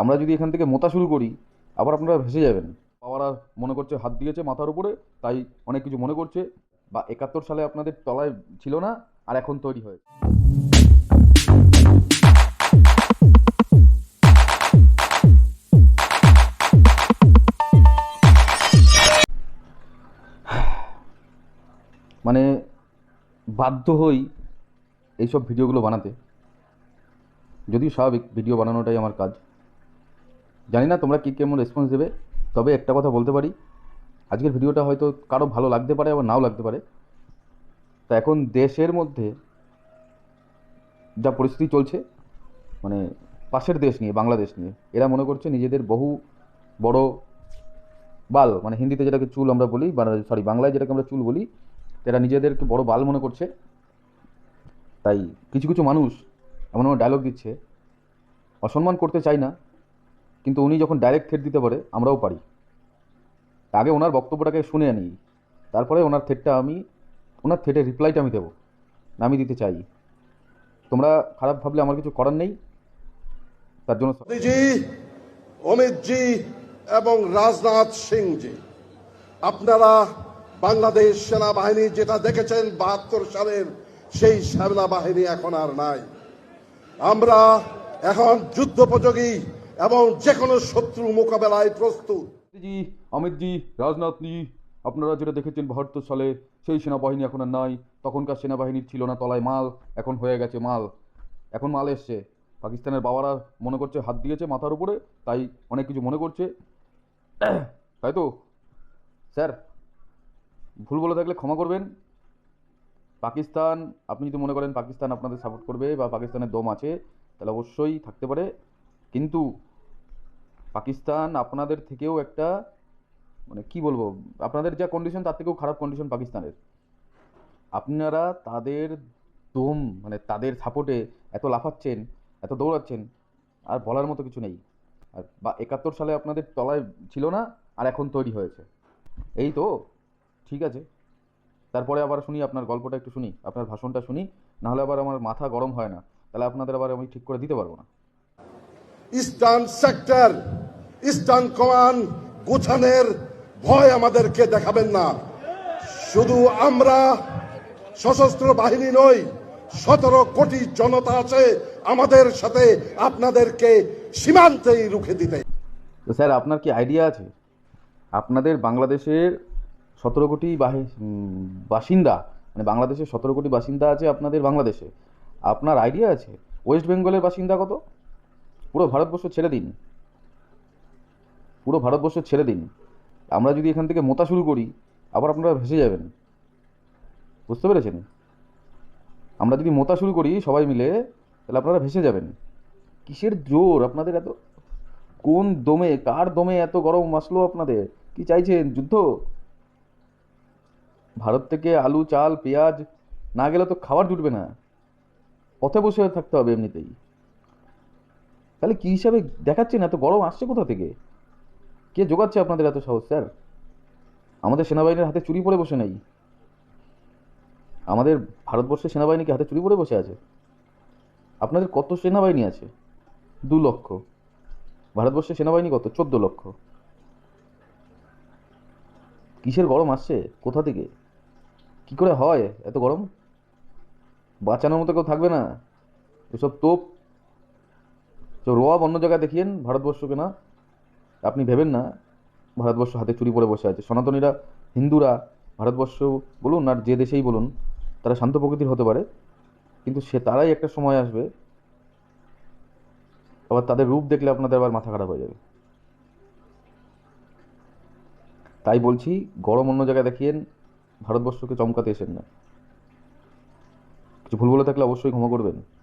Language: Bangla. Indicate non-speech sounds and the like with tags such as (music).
আমরা যদি এখান থেকে মোতা শুরু করি, আবার আপনারা ভেসে যাবেন। পাওয়ারা মনে করছে, হাত দিয়েছে মাথার উপরে, তাই অনেক কিছু মনে করছে। বা একাত্তর সালে আপনাদের তলায় ছিল না, আর এখন তৈরি হয়েছে। মানে বাধ্য হই এইসব ভিডিওগুলো বানাতে। যদিও স্বাভাবিক, ভিডিও বানানোটাই আমার কাজ। জানি না তোমরা কী কেমন রেসপন্স দেবে, তবে একটা কথা বলতে পারি। আজকের ভিডিওটা হয়তো কারও ভালো লাগতে পারে, আবার নাও লাগতে পারে। তা এখন দেশের মধ্যে যা পরিস্থিতি চলছে মানে পাশের দেশ নিয়ে, বাংলাদেশ নিয়ে, এরা মনে করছে নিজেদের বহু বড় বাল মানে হিন্দিতে যেটাকে চুল আমরা বলি সরি বাংলায় যেটাকে আমরা চুল বলি, এরা নিজেদেরকে বড় বাল মনে করছে। তাই কিছু কিছু মানুষ এমন এমন ডায়লগ দিচ্ছে। অসম্মান করতে চাই না। কিন্তু উনি যখন ডাইরেক্ট থ্রেট দিতে পারে, আমরাও পারি। আগে ওনার বক্তব্যটাকে শুনে আনি। তারপরে ওনার থ্রেটটা আমি, ওনার থ্রেটের রিপ্লাইটা আমি দেবো, আমি দিতে চাই। তোমরা খারাপ ভাবলে আমার কিছু করার নেই। তার জন্য মোদীজি, অমিতজি এবং রাজনাথ সিংজি, আপনারা বাংলাদেশ সেনাবাহিনী যেটা দেখেছেন বাহাত্তর সালের সেই সেনাবাহিনী এখন আর নাই। আমরা এখন যুদ্ধোপযোগী এবং যে কোনো শত্রু মোকাবেলায় প্রস্তুত। জি অমিতজি, রাজনাথজি, আপনারা যেটা দেখেছেন বাহাত্তর সালে সেই সেনাবাহিনী এখন আর নাই। তখনকার সেনাবাহিনীর ছিল না তলায় মাল, এখন হয়ে গেছে মাল। এখন মাল এসছে। পাকিস্তানের বাবারা মনে করছে হাত দিয়েছে মাথার উপরে, তাই অনেক কিছু মনে করছে। (coughs) তাই তো? স্যার, ভুল বলে থাকলে ক্ষমা করবেন। পাকিস্তান, আপনি যদি মনে করেন পাকিস্তান আপনাদের সাপোর্ট করবে বা পাকিস্তানের দম আছে, তাহলে অবশ্যই থাকতে পারে। কিন্তু পাকিস্তান আপনাদের থেকেও একটা মানে কি বলব, আপনাদের যা কন্ডিশন তার থেকেও খারাপ কন্ডিশন পাকিস্তানের। আপনারা তাদের দম মানে তাদের সাপোর্টে এত লাফাচ্ছেন, এত দৌড়াচ্ছেন, আর বলার মতো কিছু নেই। আর বা একাত্তর সালে আপনাদের তলায় ছিল না, আর এখন তৈরি হয়েছে। এই তো, ঠিক আছে। তারপরে আবার শুনি আপনার গল্পটা একটু শুনি, আপনার ভাষণটা শুনি, নাহলে আবার আমার মাথা গরম হয় না। তাহলে আপনাদের আবার আমি ঠিক করে দিতে পারব না। ইস্টার্ন সেক্টর, ইস্টার্ন কমান গোছানের ভয় আমাদেরকে দেখাবেন না। শুধু আমরা সশস্ত্র বাহিনী নই, সতেরো কোটি জনতা আছে আমাদের সাথে আপনাদেরকে সীমান্তেই রুখে দিতে। তো স্যার, আপনার কি আইডিয়া আছে? আপনাদের বাংলাদেশের সতেরো কোটি বাসিন্দা মানে বাংলাদেশের সতেরো কোটি বাসিন্দা আছে আপনাদের বাংলাদেশে। আপনার আইডিয়া আছে? ওয়েস্ট বেঙ্গলের বাসিন্দা কত? পুরো ভারতবর্ষ ছেড়ে দিন। পুরো ভারতবর্ষ ছেড়ে দিন। আমরা যদি এখান থেকে মোতা শুরু করি, আবার আপনারা ভেসে যাবেন। বুঝতে পেরেছেন? আমরা যদি মোতা শুরু করি সবাই মিলে, তাহলে আপনারা ভেসে যাবেন। কিসের জোর আপনাদের এত? কোন দমে, কার দমে এত গরম আসলো আপনাদের? কি চাইছেন? যুদ্ধ? ভারত থেকে আলু, চাল, পেঁয়াজ না গেলে তো খাবার জুটবে না। পথে বসে থাকতে হবে এমনিতেই। তাহলে কি হিসাবে দেখাচ্ছেন এত গরম আসছে কোথা থেকে? কে জোগাচ্ছে আপনাদের এত সাহস, স্যার? আমাদের সেনাবাহিনীর হাতে চুরি পড়ে বসে নেই। আমাদের ভারতবর্ষের সেনাবাহিনী কি হাতে চুরি পড়ে বসে আছে? আপনাদের কত সেনাবাহিনী আছে? দু লক্ষ। ভারতবর্ষের সেনাবাহিনী কত? চোদ্দ লক্ষ। কিসের গরম আসছে? কোথা থেকে? কি করে হয় এত গরম? বাঁচানোর মতো কেউ থাকবে না? এসব তোপ তো রোয়াব অন্য জায়গায় দেখিয়েন ভারতবর্ষকে না। আপনি ভেবেন না, ভারতবর্ষ হাতে চুরি পড়ে বসে আছে। সনাতনীরা, হিন্দুরা ভারতবর্ষ বলুন আর যে দেশেই বলুন, তারা শান্ত প্রকৃতির হতে পারে। কিন্তু সে তারাই একটা সময় আসবে, আবার তাদের রূপ দেখলে আপনাদের আবার মাথা খারাপ হয়ে যাবে। তাই বলছি, গরম অন্য জায়গায় দেখিয়েন, ভারতবর্ষকে চমকাতে এসেন না। কিছু ভুল বলে থাকলে অবশ্যই ক্ষমা করবেন।